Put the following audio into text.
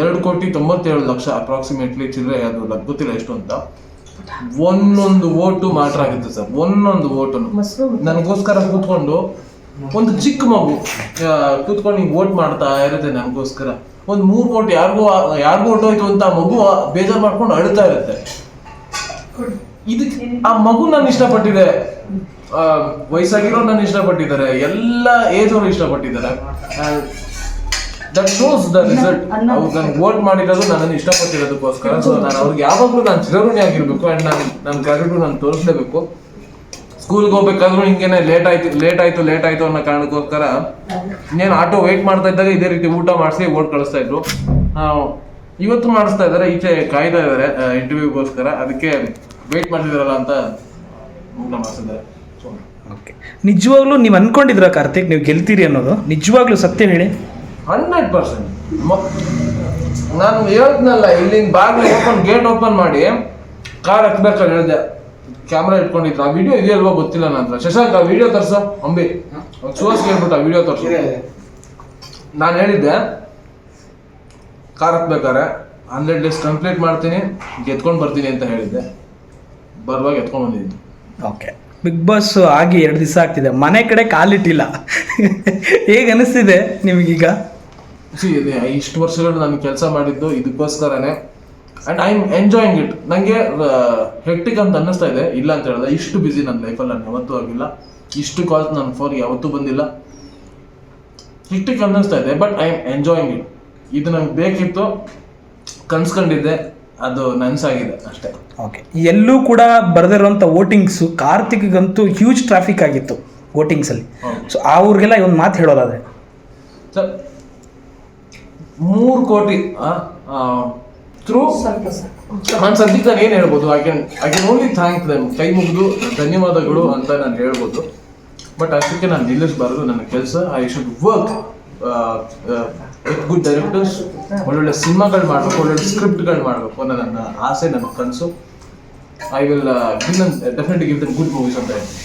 ಎರಡು ಕೋಟಿ ತೊಂಬತ್ತೇಳು ಲಕ್ಷ ಅಪ್ರಾಕ್ಸಿಮೇಟ್ಲಿ ಚಿಲ್ಲರೆ, ಅದು ಗೊತ್ತಿಲ್ಲ ಎಷ್ಟು ಅಂತ. ಒಂದೊಂದು ಓಟು ಮ್ಯಾಟರ್ ಆಗಿತ್ತು ಸರ್ ಒಂದೊಂದು ಓಟು ನನಗೋಸ್ಕರ ಕೂತ್ಕೊಂಡು, ಒಂದು ಚಿಕ್ಕ ಮಗು ಕೂತ್ಕೊಂಡು ಹಿಂಗೆ ವೋಟ್ ಮಾಡ್ತಾ ಇರುತ್ತೆ ನನಗೋಸ್ಕರ. ಒಂದು ಮೂರು ಕೋಟಿ, ಯಾರಿಗೂ ಯಾರಿಗೂ ಹೊಟ್ಟೋಯ್ತು ಅಂತ ಮಗು ಬೇಜಾರು ಮಾಡ್ಕೊಂಡು ಅಳ್ತಾ ಇರುತ್ತೆ. ಇದಕ್ಕೆ ಆ ಮಗು ನಾನು ಇಷ್ಟಪಟ್ಟಿದೆ. ವಯಸ್ಸಾಗಿರೋ ನಾನು ಇಷ್ಟಪಟ್ಟಿದ್ದಾರೆ. ಎಲ್ಲ ಏಜ್ ಅವರು ಇಷ್ಟಪಟ್ಟಿದ್ದಾರೆ. ದಟ್ ಶೋಸ್ ದ ರಿಸಲ್ಟ್ ಅವ್ರು ನನ್ಗೆ ವೋಟ್ ಮಾಡಿರೋದು ನನ್ನನ್ನು ಇಷ್ಟಪಟ್ಟಿರೋದಕ್ಕೋಸ್ಕರ. ಸೊ ನಾನು ಅವ್ರಿಗೆ ಯಾವಾಗಲೂ ನಾನು ಚಿರಋಣಿ ಆಗಿರ್ಬೇಕು ಆ್ಯಂಡ್ ನಾನು ನನ್ನ ಕರೆಗೂ ನಾನು ತೋರಿಸ್ಲೇಬೇಕು. ಸ್ಕೂಲ್ಗೆ ಹೋಗ್ಬೇಕಾದ್ರೂ ಹಿಂಗೇನೆ ಲೇಟ್ ಆಯ್ತು ಲೇಟ್ ಆಯ್ತು ಲೇಟ್ ಆಯ್ತು ಅನ್ನೋ ಕಾರಣಕ್ಕೋಸ್ಕರ ಇನ್ನೇನು ಆಟೋ ವೆಯ್ಟ್ ಮಾಡ್ತಾ ಇದ್ದಾಗ ಇದೇ ರೀತಿ ಊಟ ಮಾಡಿಸಿ ಓಟ್ ಕಳಿಸ್ತಾ ಇದ್ರು. ಆ, ಇವತ್ತು ಮಾಡಿಸ್ತಾ ಇದ್ದಾರೆ ಈಚೆ ಕಾಯ್ತಾ ಇದ್ದಾರೆ ಇಂಟರ್ವ್ಯೂಗೋಸ್ಕರ ಅದಕ್ಕೆ ವೆಯ್ಟ್ ಮಾಡ್ತಿದಾರಲ್ಲ ಅಂತ ಊಟ ಮಾಡಿಸಿದ್ದಾರೆ. ಸೊ ಓಕೆ ನಿಜವಾಗ್ಲೂ ನೀವು ಅನ್ಕೊಂಡಿದ್ರ ಕಾರ್ತಿಕ್ ನೀವು ಗೆಲ್ತೀರಿ ಅನ್ನೋದು? ನಿಜವಾಗ್ಲೂ ಸತ್ಯ ಹೇಳಿ. ಹಂಡ್ರೆಡ್ ಪರ್ಸೆಂಟ್ ನಾನು ಹೇಳ್ದ್ನಲ್ಲ ಇಲ್ಲಿಂದ ಬಾಗಿಲು ಓಪನ್ ಗೇಟ್ ಓಪನ್ ಮಾಡಿ ಕಾರ್ ಹತ್ಬೇಕಾದ್ರೆ ಹೇಳಿದೆ. ಕ್ಯಾಮ್ರಾ ಇಟ್ಕೊಂಡಿದ್ರು ಆ ವಿಡಿಯೋ ಇದೆಯಲ್ವಾ ಗೊತ್ತಿಲ್ಲ ನನ್ನ ಹತ್ರ ಶಶಾಂಕ್ ಆ ವಿಡಿಯೋ ತರ್ಸ ಅಂಬಿ. ಸುಹಾಸ್ ಹೇಳ್ಬಿಟ್ಟು ಆ ವಿಡಿಯೋ ತರ್ಸ. ನಾನು ಹೇಳಿದ್ದೆ ಕಾರ್ ಹತ್ಬೇಕಾರೆ ಹಂಡ್ರೆಡ್ ಡೇಸ್ ಕಂಪ್ಲೀಟ್ ಮಾಡ್ತೀನಿ ಗೆದ್ಕೊಂಡು ಬರ್ತೀನಿ ಅಂತ ಹೇಳಿದ್ದೆ. ಬರುವಾಗ ಎತ್ಕೊಂಡು ಬಂದಿದ್ದೀನಿ. ಓಕೆ. ಬಿಗ್ ಬಾಸ್ ಆಗಿ ಎರಡು ದಿವಸ ಆಗ್ತಿದೆ. ಮನೆ ಕಡೆ ಕಾಲಿಟ್ಟಿಲ್ಲ. ಹೇಗೆ ಅನಿಸ್ತಿದೆ ನಿಮಗೀಗ? ಸಿ ಇಷ್ಟು ವರ್ಷಗಳು ನಾನು ಕೆಲಸ ಮಾಡಿದ್ದು ಇದಕ್ಕೋಸ್ಕರನೇ and I am enjoying it ನನಗೆ ಹೆಕ್ಟಿಕ್ ಅಂತ ಅನ್ನಿಸ್ತಾ ಇದೆ. ಇಲ್ಲ ಅಂತ ಹೇಳಿದ್ರೆ ಇಷ್ಟು ಬಿಸಿ ನನ್ನ ಲೈಫಲ್ಲಿ ನಾನು ಯಾವತ್ತೂ ಆಗಿಲ್ಲ. ಇಷ್ಟು ಕಾಲ್ಸ್ ನನ್ನ ಫೋನ್ ಯಾವತ್ತೂ ಬಂದಿಲ್ಲ. ಹೆಕ್ಟಿಕ್ ಅನ್ನಿಸ್ತಾ ಇದೆ but I am enjoying it ಇದು ನಂಗೆ ಬೇಕಿತ್ತು. ಕನ್ಸ್ಕೊಂಡಿದ್ದೆ. ಅದು ನನ್ಸಾಗಿದೆ ಅಷ್ಟೇ. ಓಕೆ ಎಲ್ಲೂ ಕೂಡ ಬರೆದಿರುವಂಥ ವೋಟಿಂಗ್ಸು ಕಾರ್ತಿಕ್ಗಂತೂ ಹ್ಯೂಜ್ ಟ್ರಾಫಿಕ್ ಆಗಿತ್ತು ವೋಟಿಂಗ್ಸಲ್ಲಿ. ಸೊ ಆ ಊರಿಗೆಲ್ಲ ಒಂದು ಮಾತು ಹೇಳೋದಾದ್ರೆ. ಸರ್ ಮೂರು ಕೋಟಿ ಥ್ರೂ ನಾನು ಸದ್ಯಕ್ಕೆ ನಾನು ಏನು ಹೇಳ್ಬೋದು? I can I can only thank them ಕೈ ಮುಗಿದು ಧನ್ಯವಾದಗಳು ಅಂತ ನಾನು ಹೇಳ್ಬೋದು. ಬಟ್ ಅಷ್ಟಕ್ಕೆ ನಾನು ನಿಲ್ಲಿಸಬಾರ್ದು ನನ್ನ ಕೆಲಸ. I should work good directors ಒಳ್ಳೊಳ್ಳೆ ಸಿನಿಮಾಗಳು ಮಾಡಬೇಕು ಒಳ್ಳೊಳ್ಳೆ ಸ್ಕ್ರಿಪ್ಟ್ಗಳು ಮಾಡಬೇಕು ಅನ್ನೋ ನನ್ನ ಆಸೆ ನನ್ನ ಕನಸು. I will definitely give them good movies ಅಂತ ಹೇಳ್ತೀನಿ.